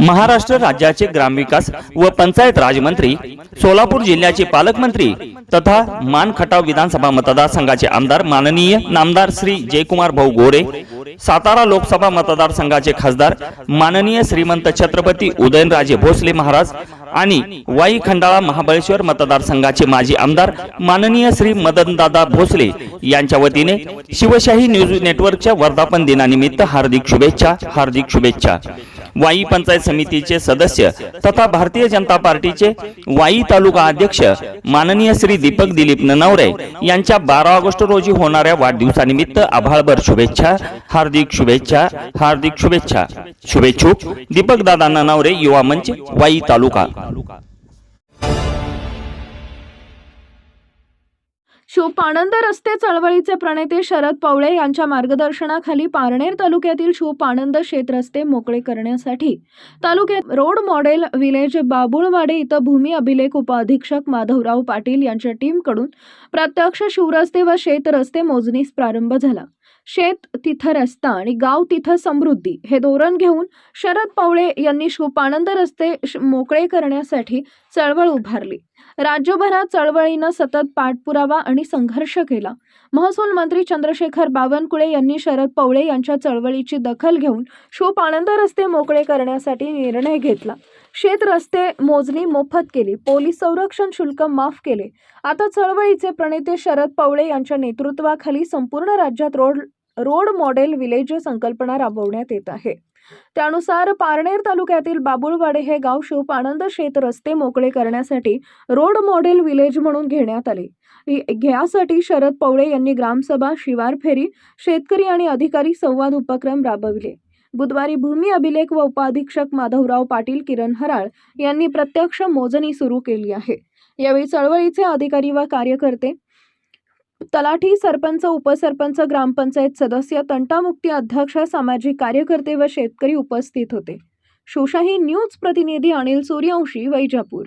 महाराष्ट्र राज्याचे ग्रामविकास व पंचायत राजमंत्री सोलापूर जिल्ह्याचे पालकमंत्री तथा मानखटाव विधानसभा मतदारसंघाचे आमदार माननीय नामदार श्री जयकुमार भाऊ गोरे सातारा लोकसभा मतदारसंघाचे खासदार माननीय श्रीमंत छत्रपती उदयनराजे भोसले महाराज आणि वाई खंडाळा महाबळेश्वर मतदारसंघाचे माजी आमदार माननीय श्री मदनदादा भोसले यांच्या वतीने शिवशाही न्यूज नेटवर्कच्या वर्धापन दिनानिमित्त हार्दिक शुभेच्छा हार्दिक शुभेच्छा. वाई पंचायत समितीचे सदस्य तथा भारतीय जनता पार्टीचे वाई तालुका अध्यक्ष माननीय श्री दीपक दिलीप ननवरे यांच्या बारा ऑगस्ट रोजी होणाऱ्या वाढदिवसानिमित्त आभाळभर शुभेच्छा. हार्दिक शुभेच्छा हार्दिक शुभेच्छा. शुभेच्छुक दीपक दादा ननवरे युवा मंच वाई तालुका. शिवपाणंद रस्ते चळवळीचे प्रणेते शरद पवळे यांच्या मार्गदर्शनाखाली पारनेर तालुक्यातील शिवपाणंद शेत रस्ते मोकळे करण्यासाठी तालुक्यात रोड मॉडेल विलेज बाबुळवाडे इथं भूमी अभिलेख उपअधीक्षक माधवराव पाटील यांच्या टीमकडून प्रत्यक्ष शिवरस्ते व शेत रस्ते मोजणीस प्रारंभ झाला. शेत तिथं रस्ता आणि गाव तिथं समृद्धी हे धोरण घेऊन शरद पवळे यांनी शिवपाणंद रस्ते श- मोकळे करण्यासाठी चळवळ उभारली. राज्यभरात चळवळीनं सतत पाठपुरावा आणि संघर्ष केला. महसूल मंत्री चंद्रशेखर बावनकुळे यांनी शरद पवळे यांच्या चळवळीची दखल घेऊन शिवपाणंद रस्ते मोकळे करण्यासाठी निर्णय घेतला. शेत रस्ते मोजणी मोफत केली. पोलीस संरक्षण शुल्क माफ केले. आता चळवळीचे प्रणेते शरद पवळे यांच्या नेतृत्वाखाली संपूर्ण राज्यात रोड रोड मॉडेल विलेज संकल्पना राबवण्यात येत आहे. त्यानुसार पारनेर तालुक्यातील बाबुळवाडे हे गाव आनंद शेत रस्ते मोकळे करण्यासाठी रोड मॉडेल विलेज म्हणून घेण्यात आले. यासाठी शरद पवळे यांनी ग्रामसभा शिवार फेरी शेतकरी आणि अधिकारी संवाद उपक्रम राबविले. बुधवारी भूमी अभिलेख व उपाधीक्षक माधवराव पाटील किरण हराळ यांनी प्रत्यक्ष मोजणी सुरू केली आहे. यावेळी चळवळीचे अधिकारी व कार्यकर्ते तलाठी सरपंच उपसरपंच ग्रामपंचायत सदस्य तंटामुक्ती अध्यक्ष सामाजिक कार्यकर्ते व शेतकरी उपस्थित होते. शोशाही न्यूज प्रतिनिधी अनिल सूर्यवंशी वैजापूर.